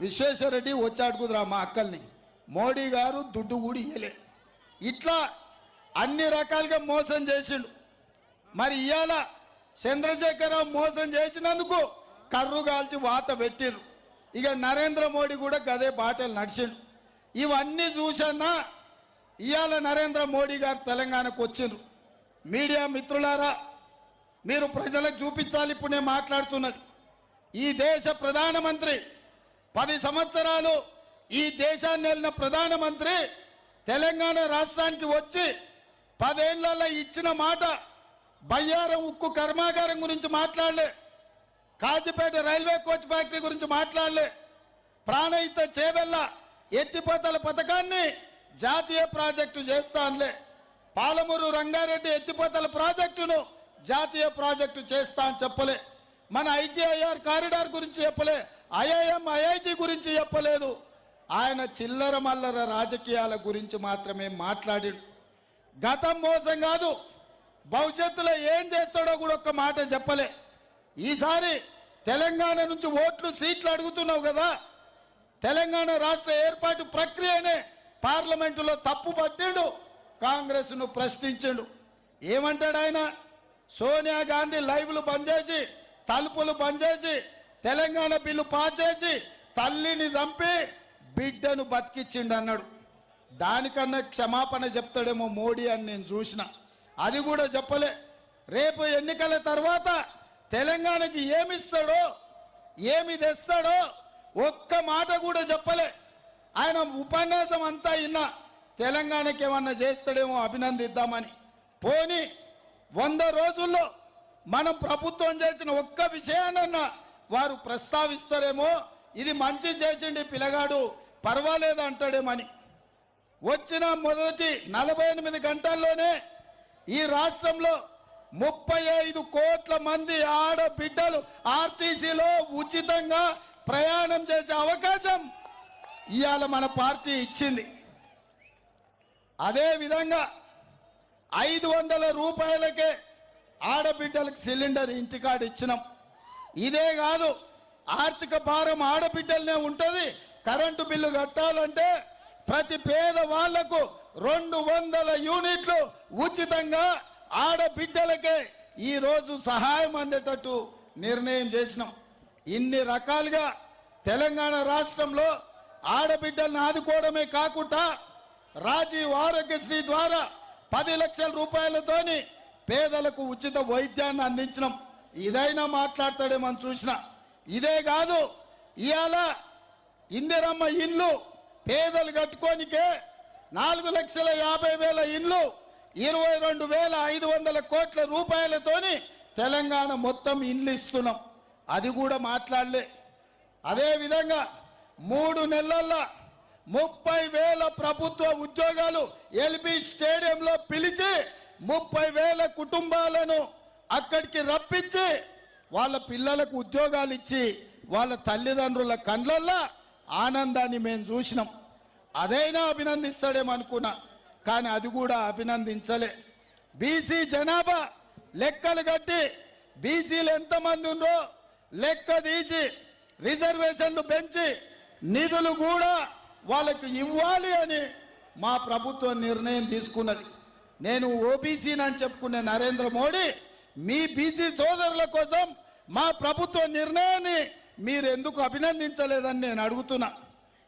విశ్వేశ్వరరెడ్డి వచ్చాడుకుదురా మా అక్కల్ని. మోడీ గారు దుడ్డు కూడా ఇయ్యలే. ఇట్లా అన్ని రకాలుగా మోసం చేసిండు. మరి ఇవాళ చంద్రశేఖరరావు మోసం చేసినందుకు కర్రు కాల్చి వాత పెట్టిర్రు. ఇక నరేంద్ర మోడీ కూడా గదే బాటలు నడిచిండు. ఇవన్నీ చూసన్నా ఇవాళ నరేంద్ర మోడీ గారు తెలంగాణకు వచ్చిండ్రు మీడియా మిత్రులారా మీరు ప్రజలకు చూపించాలి ఇప్పుడు నేను మాట్లాడుతున్నది. ఈ దేశ ప్రధానమంత్రి పది సంవత్సరాలు ఈ దేశాన్ని వెళ్ళిన ప్రధానమంత్రి తెలంగాణ రాష్ట్రానికి వచ్చి పదేళ్ళలో ఇచ్చిన మాట బయ్యారం ఉక్కు కర్మాగారం గురించి మాట్లాడలే. కాజీపేట రైల్వే కోచ్ ఫ్యాక్టరీ గురించి మాట్లాడలే. ప్రాణహిత చేవెళ్ళ ఎత్తిపోతల పథకాన్ని జాతీయ ప్రాజెక్టు చేస్తానులే. పాలమూరు రంగారెడ్డి ఎత్తిపోతల ప్రాజెక్టును జాతీయ ప్రాజెక్టు చేస్తా అని చెప్పలే. మన ఐటీఐఆర్ కారిడార్ గురించి చెప్పలే ఐఐఎం ఐఐటి గురించి చెప్పలేదు. ఆయన చిల్లర మల్లర రాజకీయాల గురించి మాత్రమే మాట్లాడి గతం మోసం కాదు భవిష్యత్తులో ఏం చేస్తాడో కూడా ఒక్క మాట చెప్పలే. ఈసారి తెలంగాణ నుంచి ఓట్లు సీట్లు అడుగుతున్నావు కదా తెలంగాణ రాష్ట్ర ఏర్పాటు ప్రక్రియనే పార్లమెంటులో తప్పు పట్టిండు కాంగ్రెస్ను ప్రశ్నించిండు. ఏమంటాడు ఆయన? సోనియా గాంధీ లైవ్లు బంద్ చేసి తలుపులు బంద్ చేసి తెలంగాణ బిల్లు పాస్ చేసి తల్లిని చంపి బిడ్డను బతికిచ్చిండు అన్నాడు. దానికన్నా క్షమాపణ చెప్తాడేమో మోడీ అని నేను చూసిన. అది కూడా చెప్పలే. రేపు ఎన్నికల తర్వాత తెలంగాణకి ఏమిస్తాడో ఏమి తెస్తాడో ఒక్క మాట కూడా చెప్పలే. ఆయన ఉపన్యాసం అంతా ఇన్నా తెలంగాణకి ఏమన్నా చేస్తాడేమో అభినందిద్దామని. పోని వంద రోజుల్లో మనం ప్రభుత్వం చేసిన ఒక్క విషయానన్నా వారు ప్రస్తావిస్తారేమో ఇది మంచి చేసిండి పిల్లగాడు పర్వాలేదు అంటాడేమని. వచ్చిన మొదటి నలభై ఎనిమిది గంటల్లోనే ఈ రాష్ట్రంలో ముప్పై ఐదు కోట్ల మంది ఆడబిడ్డలు ఆర్టీసీలో ఉచితంగా ప్రయాణం చేసే అవకాశం ఇవాళ మన పార్టీ ఇచ్చింది. అదే విధంగా ఐదు వందల రూపాయలకే ఆడబిడ్డలకు సిలిండర్ ఇంటికాడ ఇచ్చినాం. ఇదే కాదు ఆర్థిక భారం ఆడబిడ్డలనే ఉంటుంది. కరెంటు బిల్లు కట్టాలంటే ప్రతి పేద వాళ్ళకు రెండు వందల యూనిట్లు ఉచితంగా ఆడబిడ్డలకే ఈ రోజు సహాయం అందేటట్టు నిర్ణయం చేసినాం. ఇన్ని రకాలుగా తెలంగాణ రాష్ట్రంలో ఆడబిడ్డలను ఆదుకోవడమే కాకుండా రాజీవ్ ఆరోగ్యశ్రీ ద్వారా పది లక్షల రూపాయలతోని పేదలకు ఉచిత వైద్యాన్ని అందించడం ఇదైనా మాట్లాడతాడేమని చూసిన. ఇదే కాదు ఇవాళ ఇందిరమ్మ ఇల్లు పేదలు కట్టుకోనికే నాలుగు లక్షల యాభై వేల ఇల్లు ఇరవై రెండు వేల ఐదు వందల కోట్ల రూపాయలతోని తెలంగాణ మొత్తం ఇల్లు ఇస్తున్నాం. అది కూడా మాట్లాడలే. అదేవిధంగా మూడు నెలల్లో ముప్పై వేల ప్రభుత్వ ఉద్యోగాలు ఎల్బి స్టేడియంలో పిలిచి ముప్పై వేల కుటుంబాలను అక్కడికి రప్పించి వాళ్ళ పిల్లలకు ఉద్యోగాలు ఇచ్చి వాళ్ళ తల్లిదండ్రుల కండ్లల్లో ఆనందాన్ని మేము చూసినాం. అదైనా అభినందిస్తాడేమో అనుకున్నా కానీ అది కూడా అభినందించలే. బీసీ జనాభా లెక్కలు కట్టి బీసీలు ఎంతమంది ఉందో లెక్క తీసి రిజర్వేషన్లు పెంచి నిధులు కూడా వాళ్ళకు ఇవ్వాలి అని మా ప్రభుత్వం నిర్ణయం తీసుకున్నది. నేను ఓబీసీని అని చెప్పుకునే నరేంద్ర మోడీ మీ బీసీ సోదరుల కోసం మా ప్రభుత్వ నిర్ణయాన్ని మీరు ఎందుకు అభినందించలేదని నేను అడుగుతున్నా.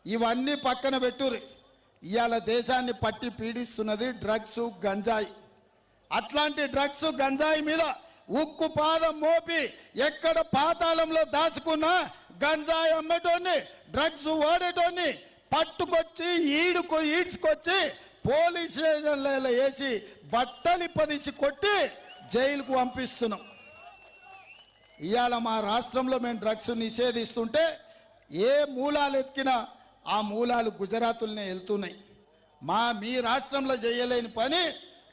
ఇవన్నీ పక్కన పెట్టుర్రి. ఇవాళ దేశాన్ని పట్టి పీడిస్తున్నది డ్రగ్స్ గంజాయి. అట్లాంటి డ్రగ్స్ గంజాయి మీద ఉక్కు పాదం మోపి ఎక్కడ పాతాళంలో దాచుకున్నా గంజాయి అమ్మటోని డ్రగ్స్ వాడేటోని పట్టుకొచ్చి ఈడుకు ఈడ్చుకొచ్చి పోలీస్ స్టేషన్లలో వేసి బట్టలు పదిసి కొట్టి జైలుకు పంపిస్తున్నాం. ఇవాళ మా రాష్ట్రంలో మేము డ్రగ్స్ నిషేధిస్తుంటే ఏ మూలాలు ఎత్తికినా ఆ మూలాలు గుజరాతులనే వెళ్తున్నాయి. మా మీ రాష్ట్రంలో చేయలేని పని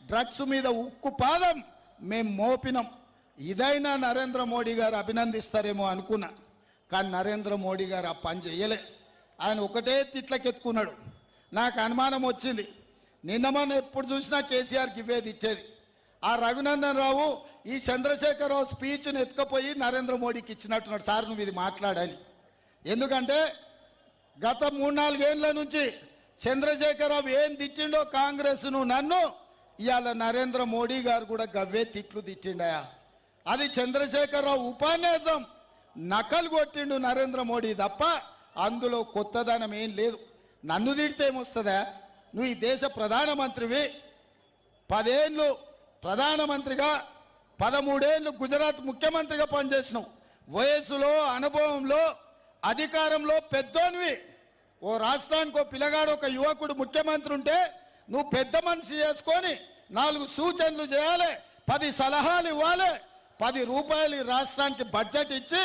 డ్రగ్స్ మీద ఉక్కు పాదం మేము మోపినం. ఇదైనా నరేంద్ర మోడీ గారు అభినందిస్తారేమో అనుకున్నా కానీ నరేంద్ర మోడీ గారు ఆ పని చేయలే. ఆయన ఒకటే తిట్లకెత్తుకున్నాడు. నాకు అనుమానం వచ్చింది. నిన్న ఎప్పుడు చూసినా కేసీఆర్కి ఇవ్వేది ఇచ్చేది ఆ రఘునందన్ రావు ఈ చంద్రశేఖరరావు స్పీచ్ని ఎత్తుకపోయి నరేంద్ర మోడీకి ఇచ్చినట్టున్నాడు. సార్ నువ్వు ఇది మాట్లాడని ఎందుకంటే గత మూడు నాలుగేళ్ళ నుంచి చంద్రశేఖరరావు ఏం తిట్టిండో కాంగ్రెస్ను నన్ను ఇవాళ నరేంద్ర మోడీ గారు కూడా గవ్వే తిట్లు తిట్టిండయా? అది చంద్రశేఖరరావు ఉపన్యాసం. నకలు కొట్టిండు నరేంద్ర మోడీ తప్ప అందులో కొత్తదనం ఏం లేదు. నన్ను తిడితే ఏమొస్తుందా? నువ్వు ఈ దేశ ప్రధానమంత్రివి. పదేళ్ళు ప్రధానమంత్రిగా పదమూడేళ్ళు గుజరాత్ ముఖ్యమంత్రిగా పనిచేసినావు. వయసులో అనుభవంలో అధికారంలో పెద్దోనివి. ఓ రాష్ట్రానికి ఓ పిల్లగాడు ఒక యువకుడు ముఖ్యమంత్రి ఉంటే నువ్వు పెద్ద మనిషి చేసుకొని నాలుగు సూచనలు చేయాలి. పది సలహాలు ఇవ్వాలి. పది రూపాయలు ఈ రాష్ట్రానికి బడ్జెట్ ఇచ్చి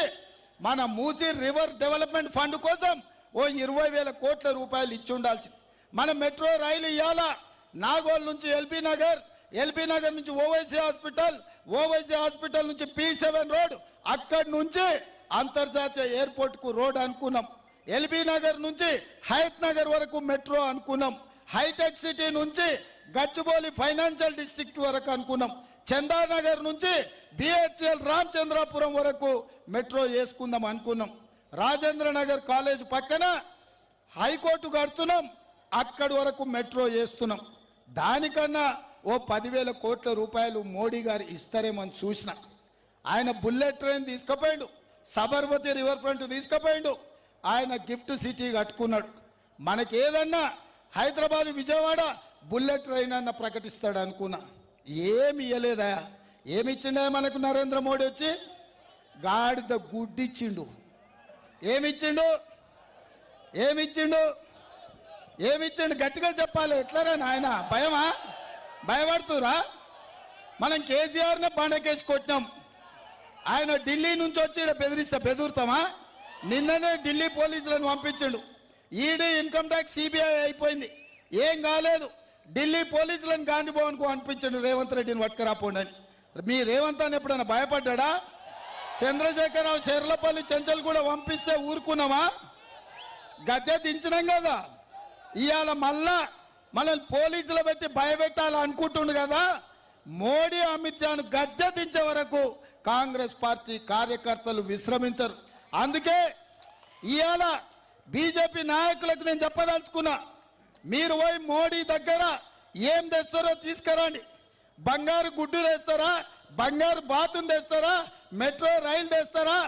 మన మూసీ రివర్ డెవలప్మెంట్ ఫండ్ కోసం ఓ ఇరవై వేల కోట్ల రూపాయలు ఇచ్చి ఉండాల్సింది. మన మెట్రో రైలు ఇవాళ నాగోల్ నుంచి ఎల్బీ నగర్ ఎల్బీ నగర్ నుంచి ఓవైసీ హాస్పిటల్ ఓవైసీ హాస్పిటల్ నుంచి పి సెవెన్ రోడ్ అక్కడి నుంచి అంతర్జాతీయ ఎయిర్పోర్ట్కు రోడ్ అనుకున్నాం. ఎల్బీ నగర్ నుంచి హైత్ నగర్ వరకు మెట్రో అనుకున్నాం. హైటెక్ సిటీ నుంచి గచ్చిబౌలి ఫైనాన్షియల్ డిస్ట్రిక్ట్ వరకు అనుకున్నాం. చందానగర్ నుంచి బిహెచ్ఎల్ రామచంద్రాపురం వరకు మెట్రో వేసుకుందాం అనుకున్నాం. రాజేంద్ర నగర్ కాలేజ్ పక్కన హైకోర్టు కడుతున్నాం. అక్కడి వరకు మెట్రో చేస్తున్నాం. దానికన్నా ఓ పదివేల కోట్ల రూపాయలు మోడీ గారు ఇస్తారేమని చూసిన. ఆయన బుల్లెట్ ట్రైన్ తీసుకుపోయిండు. సబర్మతి రివర్ ఫ్రంట్ తీసుకుపోయిండు. ఆయన గిఫ్ట్ సిటీ కట్టుకున్నాడు. మనకేదన్నా హైదరాబాద్ విజయవాడ బుల్లెట్ ట్రైన్ అన్న ప్రకటిస్తాడు అనుకున్నా. ఏమి ఇయ్యలేదా? ఏమి ఇచ్చిండే మనకు నరేంద్ర మోడీ వచ్చి? గాడిద గుడ్డిచ్చిండు. ఏమిచ్చిండు ఏమిచ్చిండు ఏమిచ్చండి? గట్టిగా చెప్పాలి. ఎట్లారా నాయన? భయమా? భయపడుతురా? మనం కేసీఆర్నే పండకేసి కొట్టినాం. ఆయన ఢిల్లీ నుంచి వచ్చి బెదిరిస్తా బెదిరిస్తే బెదురుతామా? నిన్ననే ఢిల్లీ పోలీసులను పంపించిండు. ఈడీ ఇన్కమ్ ట్యాక్స్ సిబిఐ అయిపోయింది. ఏం కాలేదు. ఢిల్లీ పోలీసులను గాంధీ భవన్కు పంపించండు రేవంత్ రెడ్డిని పట్టుకురాపోండి అని. మీ రేవంత్ అని ఎప్పుడైనా భయపడ్డా చంద్రశేఖరరావు చెర్లపల్లి చెంచల్ కూడా పంపిస్తే ఊరుకున్నామా? గద్దె దించినాం కదా. ఇవాళ మళ్ళా మనల్ని పోలీసులు పెట్టి భయపెట్టాలి అనుకుంటుండు కదా. మోడీ అమిత్ షాను గద్దె దించే వరకు కాంగ్రెస్ పార్టీ కార్యకర్తలు విశ్రమించరు. అందుకే ఇవాళ బీజేపీ నాయకులకు నేను చెప్పదలుచుకున్నా మీరు పోయి మోడీ దగ్గర ఏం తెస్తారో తీసుకురండి. బంగారు గుడ్డు తెస్తారా? బంగారు బాతును తెస్తారా? మెట్రో రైలు తెస్తారా?